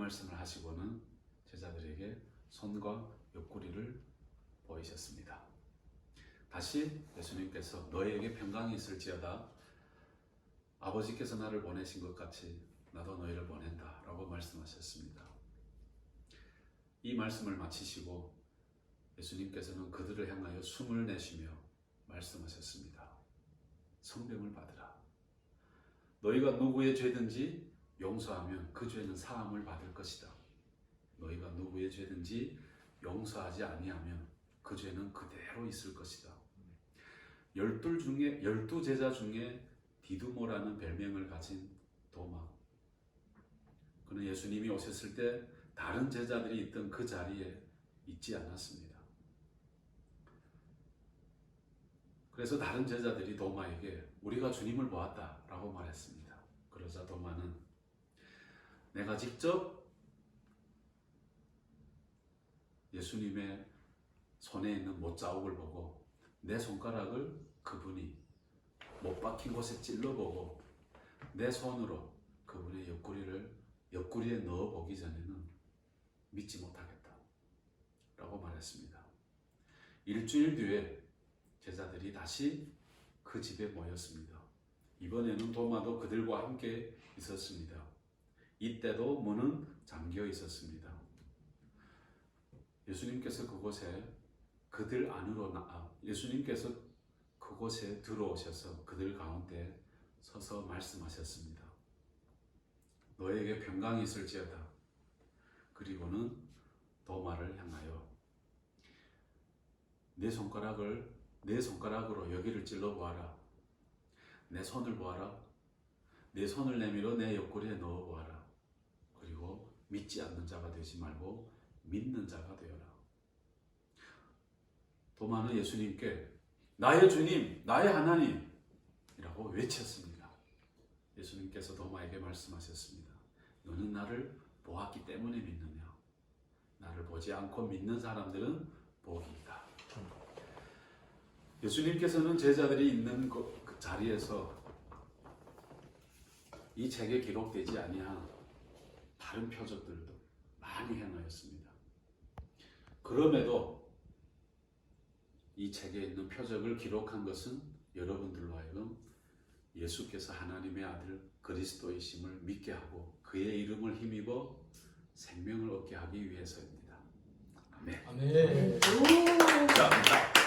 말씀을 하시고는 제자들에게 손과 옆구리를 보이셨습니다. 다시 예수님께서 너희에게 평강이 있을지어다 아버지께서 나를 보내신 것 같이 나도 너희를 보낸다 라고 말씀하셨습니다. 이 말씀을 마치시고 예수님께서는 그들을 향하여 숨을 내쉬며 말씀하셨습니다. 성령을 받으라. 너희가 누구의 죄든지 용서하면 그 죄는 사함을 받을 것이다. 너희가 누구의 죄든지 용서하지 아니하면 그 죄는 그대로 있을 것이다. 열둘 중에 열두 제자 중에 디두모라는 별명을 가진 도마. 그는 예수님이 오셨을 때 다른 제자들이 있던 그 자리에 있지 않았습니다. 그래서 다른 제자들이 도마에게 우리가 주님을 보았다라고 말했습니다. 그러자 도마는 내가 직접 예수님의 손에 있는 못자국을 보고 내 손가락을 그분이 못 박힌 곳에 찔러보고 내 손으로 그분의 옆구리를 옆구리에 넣어 보기 전에는 믿지 못하겠다 라고 말했습니다. 일주일 뒤에 제자들이 다시 그 집에 모였습니다. 이번에는 도마도 그들과 함께 있었습니다. 이때도 문은 잠겨 있었습니다. 예수님께서 그곳에 그들 안으로 나 예수님께서 그곳에 들어오셔서 그들 가운데 서서 말씀하셨습니다. 너에게 평강이 있을지어다. 그리고는 도마를 향하여 내 손가락을 내 손가락으로 여기를 찔러 보아라. 내 손을 보아라. 내 손을 내밀어 내 옆구리에 넣어 보아라. 믿지 않는 자가 되지 말고 믿는 자가 되어라. 도마는 예수님께 나의 주님, 나의 하나님이라고 외쳤습니다. 예수님께서 도마에게 말씀하셨습니다. 너는 나를 보았기 때문에 믿느냐? 나를 보지 않고 믿는 사람들은 복이 있다. 예수님께서는 제자들이 있는 그 자리에서 이 책에 기록되지 아니한 다른 표적들도 많이 행하였습니다. 그럼에도 이 책에 있는 표적을 기록한 것은 여러분들로 하여금 예수께서 하나님의 아들 그리스도이심을 믿게 하고 그의 이름을 힘입어 생명을 얻게 하기 위해서입니다. 아멘. 아멘. 자, 자,